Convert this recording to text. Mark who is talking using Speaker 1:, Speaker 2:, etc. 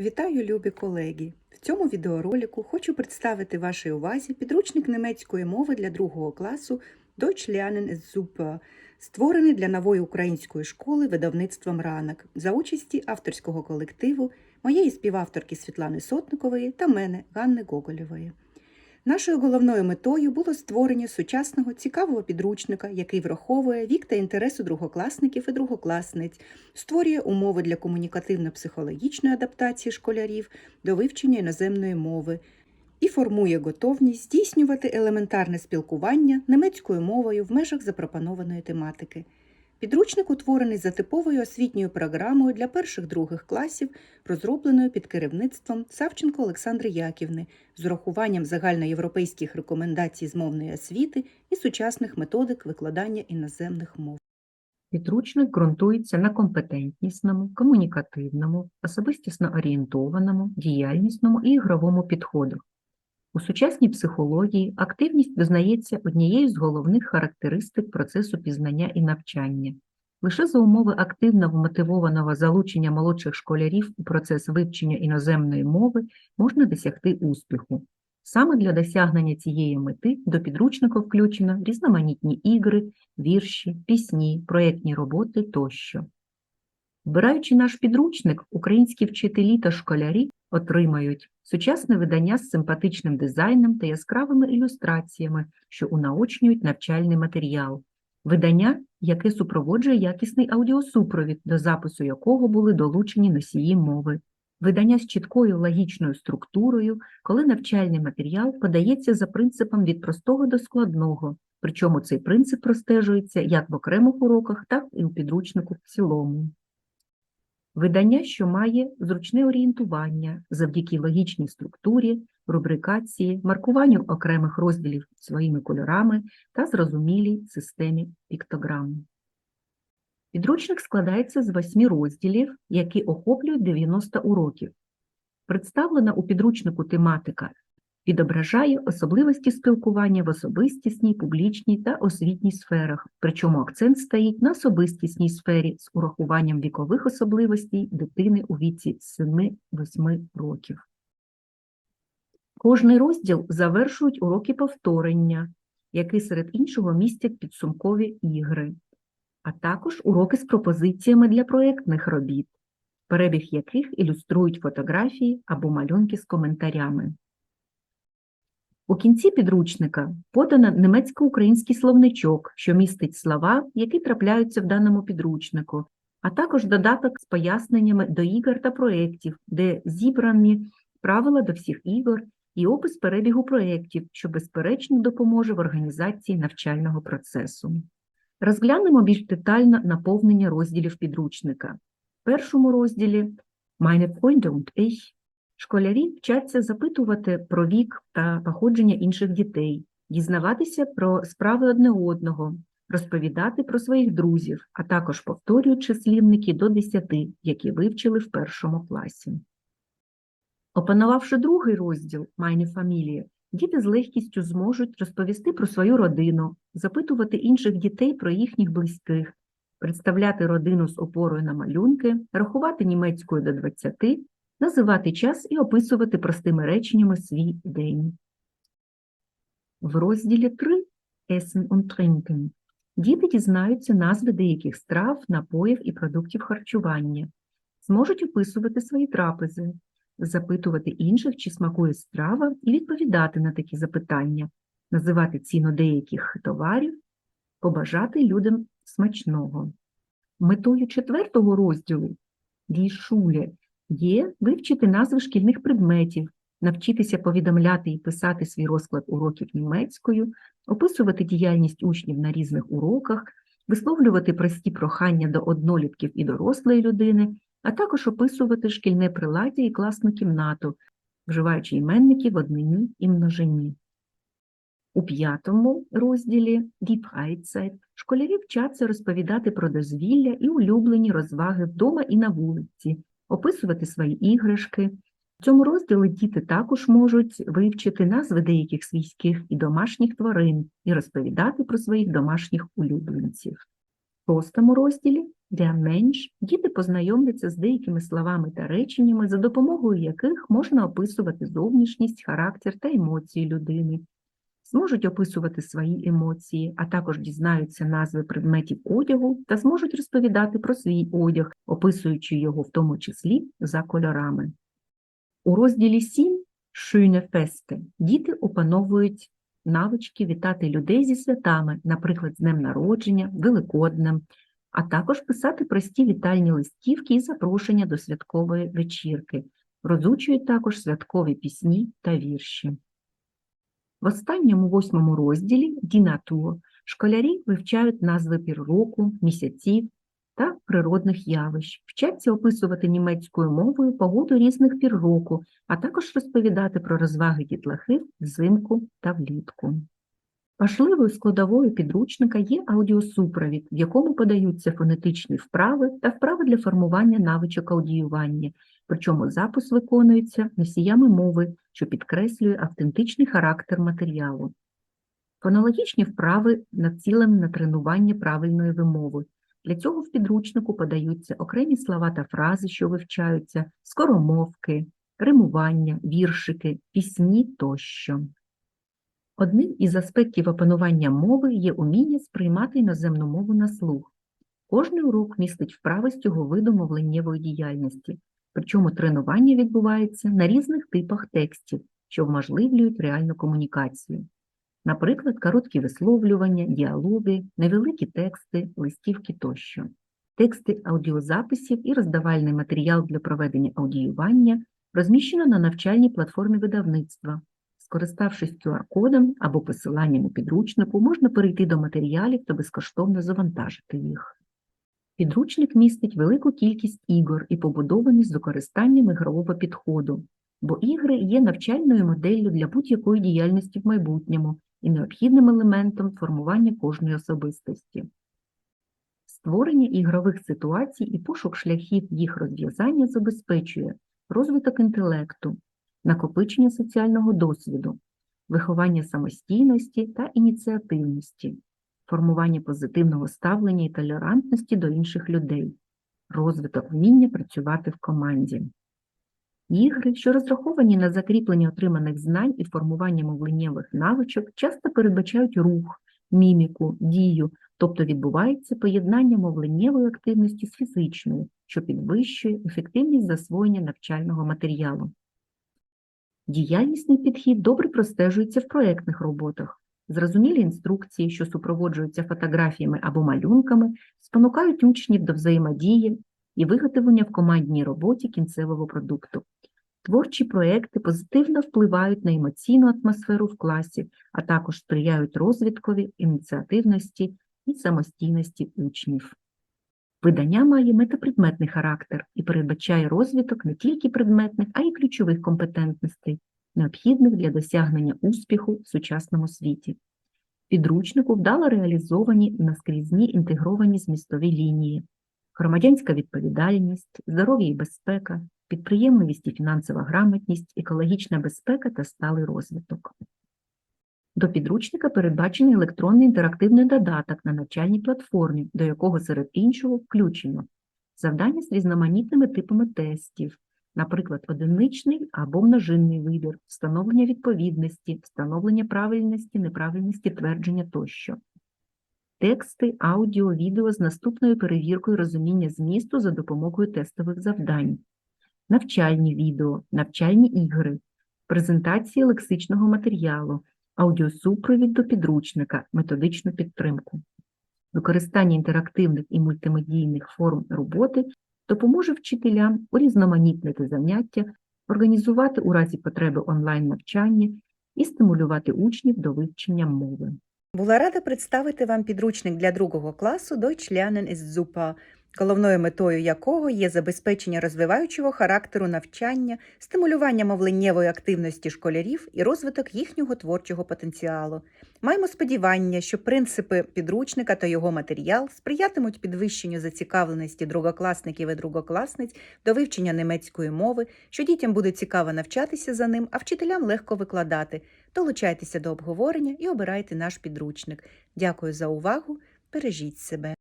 Speaker 1: Вітаю, любі колеги! В цьому відеоролику хочу представити вашій увазі підручник німецької мови для другого класу Deutsch lernen ist super, створений для нової української школи видавництвом ранок за участі авторського колективу моєї співавторки Світлани Сотникової та мене Ганни Гоголєвої. Нашою головною метою було створення сучасного цікавого підручника, який враховує вік та інтереси другокласників і другокласниць, створює умови для комунікативно-психологічної адаптації школярів до вивчення іноземної мови і формує готовність здійснювати елементарне спілкування німецькою мовою в межах запропонованої тематики. Підручник утворений за типовою освітньою програмою для перших-других класів, розробленою під керівництвом Савченко Олександри Яківни з урахуванням загальноєвропейських рекомендацій з мовної освіти і сучасних методик викладання іноземних мов.
Speaker 2: Підручник ґрунтується на компетентнісному, комунікативному, особистісно орієнтованому, діяльнісному і ігровому підходах. У сучасній психології активність визнається однією з головних характеристик процесу пізнання і навчання. Лише за умови активно вмотивованого залучення молодших школярів у процес вивчення іноземної мови можна досягти успіху. Саме для досягнення цієї мети до підручника включено різноманітні ігри, вірші, пісні, проєктні роботи тощо. Вбираючи наш підручник, українські вчителі та школярі отримають сучасне видання з симпатичним дизайном та яскравими ілюстраціями, що унаочнюють навчальний матеріал. Видання, яке супроводжує якісний аудіосупровід, до запису якого були долучені носії мови. Видання з чіткою логічною структурою, коли навчальний матеріал подається за принципом від простого до складного, причому цей принцип простежується як в окремих уроках, так і у підручнику в цілому. Видання, що має зручне орієнтування завдяки логічній структурі, рубрикації, маркуванню окремих розділів своїми кольорами та зрозумілій системі піктограм. Підручник складається з восьми розділів, які охоплюють 90 уроків. Представлена у підручнику тематика відображає особливості спілкування в особистісній, публічній та освітній сферах, причому акцент стоїть на особистісній сфері з урахуванням вікових особливостей дитини у віці 7-8 років. Кожний розділ завершують уроки повторення, які серед іншого містять підсумкові ігри, а також уроки з пропозиціями для проєктних робіт, перебіг яких ілюструють фотографії або малюнки з коментарями. У кінці підручника подано німецько-український словничок, що містить слова, які трапляються в даному підручнику, а також додаток з поясненнями до ігор та проєктів, де зібрані правила до всіх ігор і опис перебігу проєктів, що безперечно допоможе в організації навчального процесу. Розглянемо більш детально наповнення розділів підручника. В першому розділі «Meine Freunde und ich» Школярі вчаться запитувати про вік та походження інших дітей, дізнаватися про справи одне одного, розповідати про своїх друзів, а також повторюють числівники до 10, які вивчили в першому класі. Опанувавши другий розділ «Майні фамілії», діти з легкістю зможуть розповісти про свою родину, запитувати інших дітей про їхніх близьких, представляти родину з опорою на малюнки, рахувати німецькою до 20, називати час і описувати простими реченнями свій день. В розділі 3 Essen und Trinken діти дізнаються назви деяких страв, напоїв і продуктів харчування, зможуть описувати свої трапези, запитувати інших, чи смакує страва, і відповідати на такі запитання, називати ціну деяких товарів, побажати людям смачного. Метою четвертого розділу «Die Schule» є вивчити назви шкільних предметів, навчитися повідомляти і писати свій розклад уроків німецькою, описувати діяльність учнів на різних уроках, висловлювати прості прохання до однолітків і дорослої людини, а також описувати шкільне приладдя і класну кімнату, вживаючи іменники в однині і множині. У п'ятому розділі «Die Freizeit» школярі вчаться розповідати про дозвілля і улюблені розваги вдома і на вулиці, описувати свої іграшки. В цьому розділі діти також можуть вивчити назви деяких свійських і домашніх тварин і розповідати про своїх домашніх улюбленців. В шостому розділі Для менш діти познайомляться з деякими словами та реченнями, за допомогою яких можна описувати зовнішність, характер та емоції людини, зможуть описувати свої емоції, а також дізнаються назви предметів одягу та зможуть розповідати про свій одяг, описуючи його в тому числі за кольорами. У розділі 7 «Schöne Feste» діти опановують навички вітати людей зі святами, наприклад, з днем народження, Великоднем, а також писати прості вітальні листівки і запрошення до святкової вечірки. Розучують також святкові пісні та вірші. В останньому восьмому розділі «Дінатур» школярі вивчають назви пір року, місяців та природних явищ, вчаться описувати німецькою мовою погоду різних пір року, а також розповідати про розваги дітлахів взимку та влітку. Важливою складовою підручника є аудіосупровід, в якому подаються фонетичні вправи та вправи для формування навичок аудіювання, причому запис виконується носіями мови, що підкреслює автентичний характер матеріалу. Фонологічні вправи націлені на тренування правильної вимови. Для цього в підручнику подаються окремі слова та фрази, що вивчаються, скоромовки, римування, віршики, пісні тощо. Одним із аспектів опанування мови є уміння сприймати іноземну мову на слух. Кожний урок містить вправи з цього виду мовленнєвої діяльності, причому тренування відбувається на різних типах текстів, що вможливлюють реальну комунікацію. Наприклад, короткі висловлювання, діалоги, невеликі тексти, листівки тощо. Тексти аудіозаписів і роздавальний матеріал для проведення аудіювання розміщено на навчальній платформі видавництва. Скориставшись QR-кодом або посиланням у підручнику, можна перейти до матеріалів та безкоштовно завантажити їх. Підручник містить велику кількість ігор і побудований з використанням ігрового підходу, бо ігри є навчальною моделлю для будь-якої діяльності в майбутньому і необхідним елементом формування кожної особистості. Створення ігрових ситуацій і пошук шляхів їх розв'язання забезпечує розвиток інтелекту, накопичення соціального досвіду, виховання самостійності та ініціативності, формування позитивного ставлення і толерантності до інших людей, розвиток вміння працювати в команді. Ігри, що розраховані на закріплення отриманих знань і формування мовленнєвих навичок, часто передбачають рух, міміку, дію, тобто відбувається поєднання мовленнєвої активності з фізичною, що підвищує ефективність засвоєння навчального матеріалу. Діяльнісний підхід добре простежується в проєктних роботах. Зрозумілі інструкції, що супроводжуються фотографіями або малюнками, спонукають учнів до взаємодії і виготовлення в командній роботі кінцевого продукту. Творчі проекти позитивно впливають на емоційну атмосферу в класі, а також сприяють розвиткові ініціативності і самостійності учнів. Видання має метапредметний характер і передбачає розвиток не тільки предметних, а й ключових компетентностей, необхідних для досягнення успіху в сучасному світі. Підручнику вдало реалізовані наскрізні інтегровані змістові лінії, громадянська відповідальність, здоров'я і безпека, підприємливість і фінансова грамотність, екологічна безпека та сталий розвиток. До підручника передбачений електронний інтерактивний додаток на навчальній платформі, до якого серед іншого включено завдання з різноманітними типами тестів, наприклад, одиничний або множинний вибір, встановлення відповідності, встановлення правильності, неправильності твердження тощо. Тексти, аудіо, відео з наступною перевіркою розуміння змісту за допомогою тестових завдань, навчальні відео, навчальні ігри, презентації лексичного матеріалу, аудіосупровід до підручника, методичну підтримку. Використання інтерактивних і мультимедійних форм роботи допоможе вчителям урізноманітнити заняття, організувати у разі потреби онлайн-навчання і стимулювати учнів до вивчення мови.
Speaker 1: Була рада представити вам підручник для другого класу Deutsch lernen ist super, головною метою якого є забезпечення розвиваючого характеру навчання, стимулювання мовленнєвої активності школярів і розвиток їхнього творчого потенціалу. Маємо сподівання, що принципи підручника та його матеріал сприятимуть підвищенню зацікавленості другокласників і другокласниць до вивчення німецької мови, що дітям буде цікаво навчатися за ним, а вчителям легко викладати. Долучайтеся до обговорення і обирайте наш підручник. Дякую за увагу. Бережіть себе.